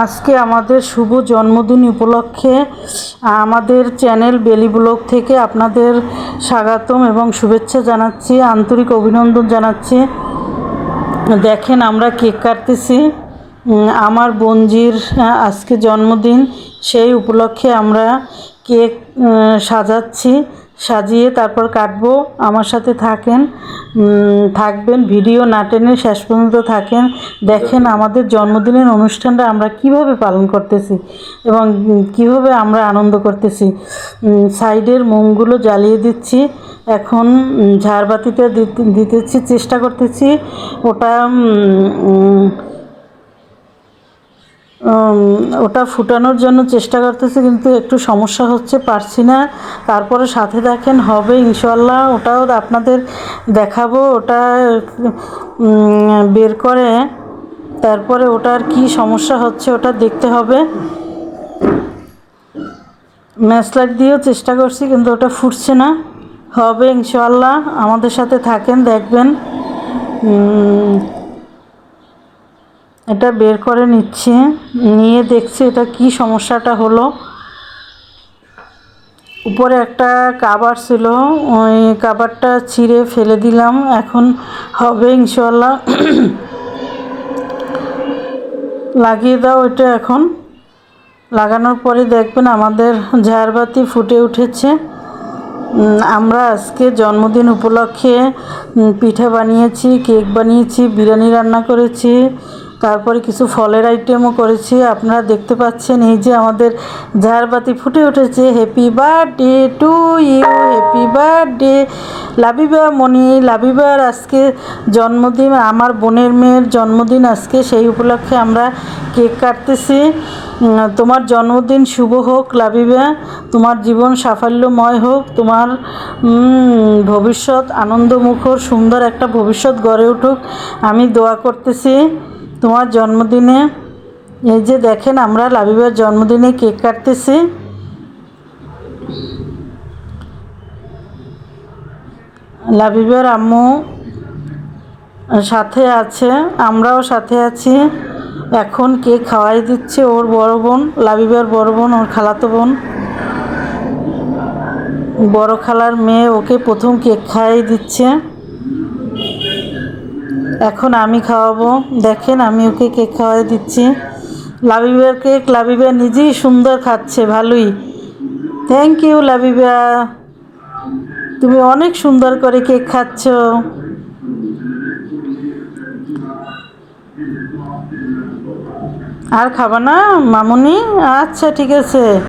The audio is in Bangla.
আজকে আমাদের শুভ জন্মদিন উপলক্ষে আমাদের চ্যানেল বেলি ব্লগ থেকে আপনাদের স্বাগতম এবং শুভেচ্ছা জানাচ্ছি, আন্তরিক অভিনন্দন জানাচ্ছি। দেখেন আমরা কেক কাটতেছি। আমার বোনজির আজকে জন্মদিন। সেই উপলক্ষে আমরা কেক সাজাচ্ছি। সাজিয়ে তারপর কাটবো। আমার সাথে থাকেন থাকবেন, ভিডিও না টেনে শেষ পর্যন্ত থাকেন। দেখেন আমাদের জন্মদিনের অনুষ্ঠানটা আমরা কীভাবে পালন করতেছি এবং কীভাবে আমরা আনন্দ করতেছি। সাইডের মোমগুলো জ্বালিয়ে দিচ্ছি। এখন ঝাড়বাতিটা দিতে- দিতেছি, চেষ্টা করতেছি। ওটা ওটা ফুটানোর জন্য চেষ্টা করতেছি, কিন্তু একটু সমস্যা হচ্ছে, পারছি না। তারপরে সাথে দেখেন হবে ইনশাল্লাহ ওটাও আপনাদের দেখাবো, ওটা বের করে। তারপরে ওটার কি সমস্যা হচ্ছে, ওটা দেখতে হবে। ম্যাচ লাইট দিয়েও চেষ্টা করছি, কিন্তু ওটা ফুটছে না। হবে ইনশাল্লাহ আমাদের সাথে থাকেন, দেখবেন। এটা বের করে নিচ্ছি। নিয়ে দেখছি এটা কি সমস্যাটা হলো। উপরে একটা কাবার ছিল, ওই কাবারটা ছিঁড়ে ফেলে দিলাম। এখন হবে ইনশাল্লাহ লাগিয়ে দাও এটা এখন। লাগানোর পরে দেখবেন আমাদের ঝাড়বাতি ফুটে উঠেছে। আমরা আজকে জন্মদিন উপলক্ষে পিঠা বানিয়েছি, কেক বানিয়েছি, বিরিয়ানি রান্না করেছি। তারপরে কিছু ফলের আইটেমও করেছি। আপনারা দেখতে পাচ্ছেন এই যে আমাদের ঝাড়বাতি ফুটে উঠেছে। Happy birthday to you happy birthday Labiba Moni লাবিবার আজকে জন্মদিন, আমার বোনের মেয়ের জন্মদিন আজকে, সেই উপলক্ষে আমরা কেক কাটতেছি। তোমার জন্মদিন শুভ হোক লাবিবা তোমার জীবন সাফল্যময় হোক, তোমার ভবিষ্যৎ আনন্দমুখর, সুন্দর একটা ভবিষ্যৎ গড়ে উঠুক। আমি দোয়া করতেছি। তোমার জন্মদিনে, এই যে দেখেন আমরা লাবিবার জন্মদিনে কেক কাটতেছি। লাবিবার আম্মু সাথে আছে, আমরাও সাথে আছি। এখন কেক খাওয়াই দিচ্ছে ওর বড় বোন, লাবিবার বড় বোন, ওর খালাতো বোন। বড় খালার মেয়ে ওকে প্রথম কেক খাইয়ে দিচ্ছে। এখন আমি খাওয়াবো। দেখেন, আমি ওকে কেক খাওয়াই দিচ্ছি। লাবিবার কেক লাবিবা নিজেই সুন্দর খাচ্ছে, ভালোই। Thank you Labiba. তুমি অনেক সুন্দর করে কেক খাচ্ছ। আর খাবা না, মামুনি? আচ্ছা ঠিক আছে।